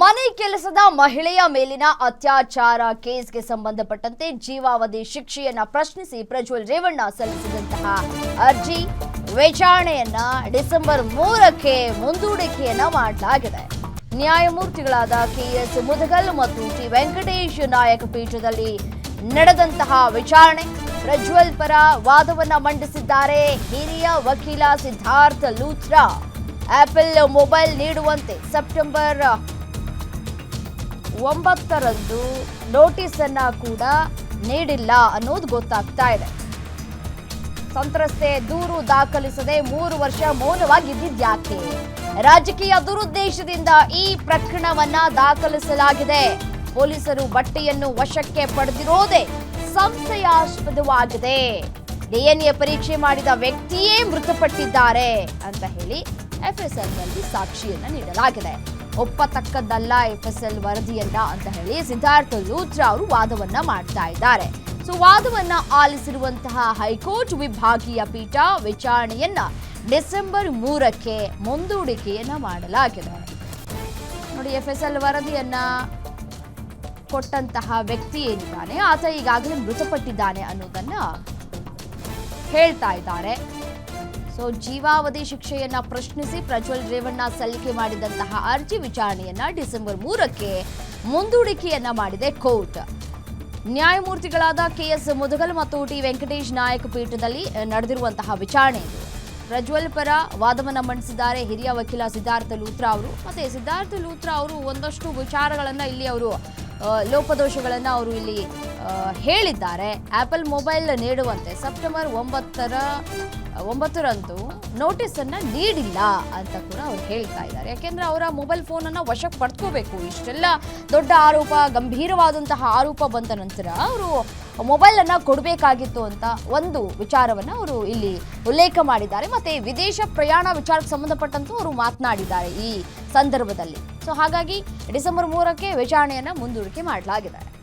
ಮನೆ ಕೆಲಸದ ಮಹಿಳೆಯ ಮೇಲಿನ ಅತ್ಯಾಚಾರ ಕೇಸ್ಗೆ ಸಂಬಂಧಪಟ್ಟಂತೆ ಜೀವಾವಧಿ ಶಿಕ್ಷೆಯನ್ನ ಪ್ರಶ್ನಿಸಿ ಪ್ರಜ್ವಲ್ ರೇವಣ್ಣ ಸಲ್ಲಿಸಿದಂತಹ ಅರ್ಜಿ. ವಿಚಾರಣೆಯನ್ನ ಡಿಸೆಂಬರ್ ಮೂರಕ್ಕೆ ಮುಂದೂಡಿಕೆಯನ್ನ ಮಾಡಲಾಗಿದೆ. ನ್ಯಾಯಮೂರ್ತಿಗಳಾದ ಕೆಎಸ್ ಮುದಗಲ್ ಮತ್ತು ಟಿ ವೆಂಕಟೇಶ್ ನಾಯಕ ಪೀಠದಲ್ಲಿ ನಡೆದಂತಹ ವಿಚಾರಣೆ. ಪ್ರಜ್ವಲ್ ಪರ ವಾದವನ್ನ ಮಂಡಿಸಿದ್ದಾರೆ. ಹಿರಿಯ ವಕೀಲ ಸಿದ್ಧಾರ್ಥ ಲೂಥ್ರಾ ಆಪಲ್ ಮೊಬೈಲ್ ನೀಡುವಂತೆ ಸೆಪ್ಟೆಂಬರ್ ಒಂಬತ್ತರಂದು ನೋಟಿಸ್ ಅನ್ನ ಕೂಡ ನೀಡಿಲ್ಲ ಅನ್ನೋದು ಗೊತ್ತಾಗ್ತಾ ಇದೆ. ಸಂತ್ರಸ್ತೆ ದೂರು ದಾಖಲಿಸದೆ ಮೂರು ವರ್ಷ ಮೌನವಾಗಿದ್ದಿದ್ಯಾಕೆ? ರಾಜಕೀಯ ದುರುದ್ದೇಶದಿಂದ ಈ ಪ್ರಕರಣವನ್ನ ದಾಖಲಿಸಲಾಗಿದೆ. ಪೊಲೀಸರು ಬಟ್ಟೆಯನ್ನು ವಶಕ್ಕೆ ಪಡೆದಿರೋದೇ ಸಂಶಯಾಸ್ಪದವಾಗಿದೆ. ಡಿಎನ್ಎ ಪರೀಕ್ಷೆ ಮಾಡಿದ ವ್ಯಕ್ತಿಯೇ ಮೃತಪಟ್ಟಿದ್ದಾರೆ ಅಂತ ಹೇಳಿ ಎಫ್ಎಸ್ಎಲ್ನಲ್ಲಿ ನಲ್ಲಿ ಸಾಕ್ಷಿಯನ್ನ ನೀಡಲಾಗಿದೆ. ಒಪ್ಪತಕ್ಕದ್ದಲ್ಲ ಎಫ್ಎಸ್ಎಲ್ ವರದಿಯನ್ನ ಅಂತ ಹೇಳಿ ಸಿದ್ಧಾರ್ಥ ಲೂಥ್ರಾ ಅವರು ವಾದವನ್ನ ಮಾಡ್ತಾ ಇದ್ದಾರೆ. ಸೊ ವಾದವನ್ನ ಆಲಿಸಿರುವಂತಹ ಹೈಕೋರ್ಟ್ ವಿಭಾಗೀಯ ಪೀಠ ವಿಚಾರಣೆಯನ್ನ ಡಿಸೆಂಬರ್ ಮೂರಕ್ಕೆ ಮುಂದೂಡಿಕೆಯನ್ನ ಮಾಡಲಾಗಿದೆ. ನೋಡಿ ಎಫ್ ಎಸ್ ಎಲ್ ವರದಿಯನ್ನ ಕೊಟ್ಟಂತಹ ವ್ಯಕ್ತಿ ಏನಿದ್ದಾನೆ? ಆತ ಈಗಾಗಲೇ ಮೃತಪಟ್ಟಿದ್ದಾನೆ ಅನ್ನೋದನ್ನ ಹೇಳ್ತಾ ಇದ್ದಾರೆ. ಸೊ ಜೀವಾವಧಿ ಶಿಕ್ಷೆಯನ್ನ ಪ್ರಶ್ನಿಸಿ ಪ್ರಜ್ವಲ್ ರೇವಣ್ಣ ಸಲ್ಲಿಕೆ ಮಾಡಿದಂತಹ ಅರ್ಜಿ ವಿಚಾರಣೆಯನ್ನ ಡಿಸೆಂಬರ್ ಮೂರಕ್ಕೆ ಮುಂದೂಡಿಕೆಯನ್ನ ಮಾಡಿದೆ ಕೋರ್ಟ್. ನ್ಯಾಯಮೂರ್ತಿಗಳಾದ ಕೆಎಸ್ ಮುದಗಲ್ ಮತ್ತು ಟಿ ವೆಂಕಟೇಶ್ ನಾಯಕ್ ಪೀಠದಲ್ಲಿ ನಡೆದಿರುವಂತಹ ವಿಚಾರಣೆ ಇದು. ಪ್ರಜ್ವಲ್ ಪರ ವಾದವನ್ನ ಮಂಡಿಸಿದ್ದಾರೆ ಹಿರಿಯ ವಕೀಲ ಸಿದ್ಧಾರ್ಥ ಲೂತ್ರ ಅವರು. ಮತ್ತೆ ಸಿದ್ಧಾರ್ಥ ಲೂತ್ರ ಅವರು ಒಂದಷ್ಟು ವಿಚಾರಗಳನ್ನ ಇಲ್ಲಿ ಅವರು ಲೋಪದೋಷಗಳನ್ನ ಅವರು ಇಲ್ಲಿ ಹೇಳಿದ್ದಾರೆ. ಆಪಲ್ ಮೊಬೈಲ್ ನೀಡುವಂತೆ ಸೆಪ್ಟೆಂಬರ್ ಒಂಬತ್ತರ ಒಂಬತ್ತರಂದು ನೋಟಿಸ್ ಅನ್ನ ನೀಡಿಲ್ಲ ಅಂತ ಕೂಡ ಅವ್ರು ಹೇಳ್ತಾ ಇದ್ದಾರೆ. ಯಾಕೆಂದ್ರೆ ಅವರ ಮೊಬೈಲ್ ಫೋನ್ ಅನ್ನ ವಶಕ್ಕೆ ಪಡ್ಕೋಬೇಕು. ಇಷ್ಟೆಲ್ಲ ದೊಡ್ಡ ಆರೋಪ, ಗಂಭೀರವಾದಂತಹ ಆರೋಪ ಬಂದ ನಂತರ ಅವರು ಮೊಬೈಲ್ ಅನ್ನ ಕೊಡಬೇಕಾಗಿತ್ತು ಅಂತ ಒಂದು ವಿಚಾರವನ್ನ ಅವರು ಇಲ್ಲಿ ಉಲ್ಲೇಖ ಮಾಡಿದ್ದಾರೆ. ಮತ್ತೆ ವಿದೇಶ ಪ್ರಯಾಣ ವಿಚಾರಕ್ಕೆ ಸಂಬಂಧಪಟ್ಟಂತೂ ಅವರು ಮಾತನಾಡಿದ್ದಾರೆ ಈ ಸಂದರ್ಭದಲ್ಲಿ. ಸೊ ಹಾಗಾಗಿ ಡಿಸೆಂಬರ್ ಮೂರಕ್ಕೆ ವಿಚಾರಣೆಯನ್ನ ಮುಂದೂಡಿಕೆ ಮಾಡಲಾಗಿದೆ.